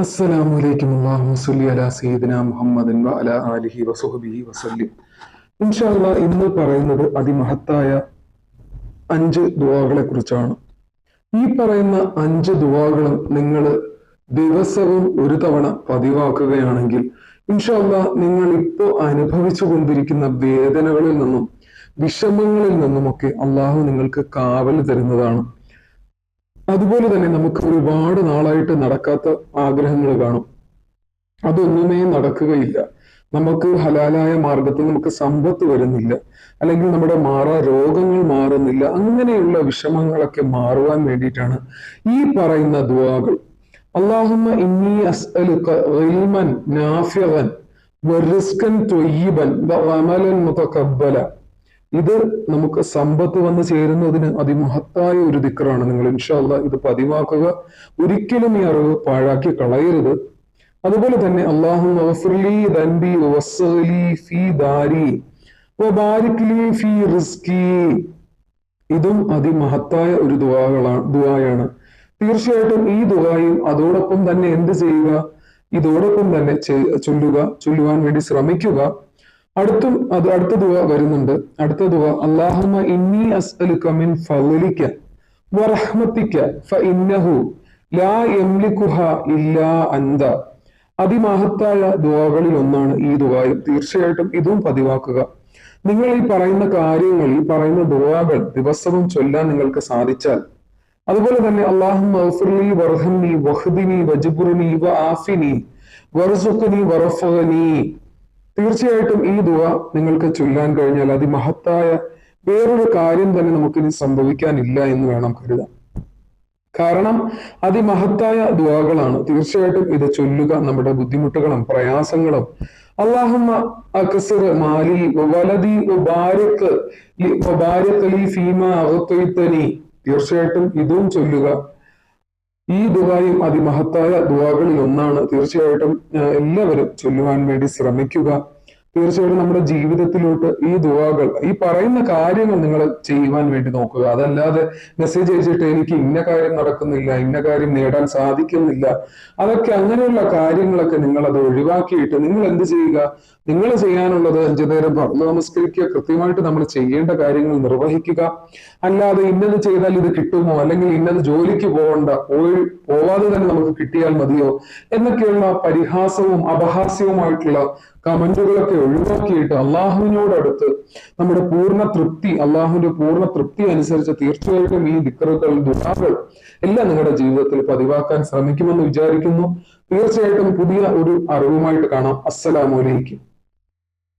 അസ്സലാമു അലൈക്കും അല്ലാഹു സല്ലി അലാ സയ്യിദിന മുഹമ്മദിൻ വ അലാ ആലിഹി വസുഹബിഹി വസല്ലിം. ഇൻഷാ അല്ലാ ഇന്ന് പറയുന്നത് അതിമഹത്തായ അഞ്ച് ദുവാകളെ കുറിച്ചാണ് ഈ പറയുന്ന അഞ്ച് ദുവാകളും നിങ്ങൾ ദിവസവും ഒരു തവണ പതിവാക്കുകയാണെങ്കിൽ ഇൻഷാല്ല നിങ്ങൾ ഇപ്പോൾ അനുഭവിച്ചു കൊണ്ടിരിക്കുന്ന വേദനകളിൽ നിന്നും വിഷമങ്ങളിൽ നിന്നുമൊക്കെ അള്ളാഹു നിങ്ങൾക്ക് കാവൽ തരുന്നതാണ്. അതുപോലെ തന്നെ നമുക്ക് ഒരുപാട് നാളായിട്ട് നടക്കാത്ത ആഗ്രഹങ്ങൾ കാണും. അതൊന്നുമേ നടക്കുകയില്ല. നമുക്ക് ഹലാലായ മാർഗത്തിൽ നമുക്ക് സമ്പത്ത് വരുന്നില്ല. അല്ലെങ്കിൽ നമ്മുടെ മാറാ രോഗങ്ങൾ മാറുന്നില്ല. അങ്ങനെയുള്ള വിഷമങ്ങളൊക്കെ മാറുവാൻ വേണ്ടിയിട്ടാണ് ഈ പറയുന്ന ദുവാകൾ അള്ളാഹുമ്മ ഇന്നി അസ്അലുക്കൻ ത്വയ്യിബൻ വഅമലൻ മുതഖബ്ബല ഇത് നമുക്ക് സമ്പത്ത് വന്ന് ചേരുന്നതിന് അതിമഹത്തായ ഒരു ദിക്കറാണ്. നിങ്ങൾ ഇൻഷാല്ല ഇത് പതിവാക്കുക. ഒരിക്കലും ഈ അറിവ് പാഴാക്കി കളയരുത്. അതുപോലെ തന്നെ അള്ളാഹു ഇതും അതിമഹത്തായ ഒരു ദുവാകളാണ് ദുവായാണ് തീർച്ചയായിട്ടും ഈ ദുവായും അതോടൊപ്പം തന്നെ എന്ത് ചെയ്യുക? ഇതോടൊപ്പം തന്നെ ചൊല്ലുക. ചൊല്ലുവാൻ വേണ്ടി ശ്രമിക്കുക. അടുത്തും അത് അടുത്ത ദുവ വരുന്നുണ്ട്. അടുത്ത ദുവ അള്ളാഹുമ ഇന്നി അസ്അലുക മിൻ ഫളിക വറഹ്മതിക ഫഇന്നഹു ലാ യംലികുഹ ഇല്ലാ അന്ത. അതിമഹത്തായ ദുവകളിൽ ഒന്നാണ് ഈ ദുവായും തീർച്ചയായിട്ടും ഇതും പതിവാക്കുക. നിങ്ങൾ ഈ പറയുന്ന കാര്യങ്ങൾ ഈ പറയുന്ന ദുവാകൾ ദിവസവും ചൊല്ലാൻ നിങ്ങൾക്ക് സാധിച്ചാൽ അതുപോലെ തന്നെ അള്ളാഹു വർഹന്നി വഹ്ദിനി വജുബുറിനി വ വർസുഖനി വറഫനി തീർച്ചയായിട്ടും ഈ ദുവ നിങ്ങൾക്ക് ചൊല്ലാൻ കഴിഞ്ഞാൽ അതിമഹത്തായ വേറൊരു കാര്യം തന്നെ നമുക്കിനി സംഭവിക്കാനില്ല എന്ന് വേണം കരുതാൻ. കാരണം അതിമഹത്തായ ദുവാകളാണ്. തീർച്ചയായിട്ടും ഇത് ചൊല്ലുക നമ്മുടെ ബുദ്ധിമുട്ടുകളും പ്രയാസങ്ങളും. അള്ളാഹുമ്മ തീർച്ചയായിട്ടും ഇതും ചൊല്ലുക. ഈ ദുബായും അതിമഹത്തായ ദുവാകളിൽ ഒന്നാണ്. തീർച്ചയായിട്ടും എല്ലാവരും ചൊല്ലുവാൻ വേണ്ടി ശ്രമിക്കുക. തീർച്ചയായിട്ടും നമ്മുടെ ജീവിതത്തിലോട്ട് ഈ ദുവാകൾ ഈ പറയുന്ന കാര്യങ്ങൾ നിങ്ങൾ ചെയ്യുവാൻ വേണ്ടി നോക്കുക. അതല്ലാതെ മെസ്സേജ് അയച്ചിട്ട് എനിക്ക് ഇന്ന കാര്യം നടക്കുന്നില്ല ഇന്ന കാര്യം നേടാൻ സാധിക്കുന്നില്ല. അതൊക്കെ അങ്ങനെയുള്ള കാര്യങ്ങളൊക്കെ നിങ്ങൾ അത് ഒഴിവാക്കിയിട്ട് നിങ്ങൾ എന്ത് ചെയ്യുക? നിങ്ങൾ ചെയ്യാനുള്ളത് അഞ്ചു നേരം പറഞ്ഞു നമസ്കരിക്കുക കൃത്യമായിട്ട് നമ്മൾ ചെയ്യേണ്ട കാര്യങ്ങൾ നിർവഹിക്കുക. അല്ലാതെ ഇന്നത് ചെയ്താൽ ഇത് കിട്ടുമോ? അല്ലെങ്കിൽ ഇന്നത് ജോലിക്ക് പോകണ്ട പോയി പോവാതെ തന്നെ നമുക്ക് കിട്ടിയാൽ മതിയോ? എന്നൊക്കെയുള്ള പരിഹാസവും അപഹാസ്യവുമായിട്ടുള്ള കമന്റുകളൊക്കെ ഒഴിവാക്കിയിട്ട് അള്ളാഹുവിനോടടുത്ത് നമ്മുടെ പൂർണ തൃപ്തി അള്ളാഹുവിന്റെ പൂർണ തൃപ്തി അനുസരിച്ച് തീർച്ചയായിട്ടും ഈ ദിക്കറുകൾ ദുരാകൾ എല്ലാം നിങ്ങളുടെ ജീവിതത്തിൽ പതിവാക്കാൻ ശ്രമിക്കുമെന്ന് വിചാരിക്കുന്നു. തീർച്ചയായിട്ടും പുതിയ ഒരു അറിവുമായിട്ട് കാണാം. അസ്സലാമലൈക്കും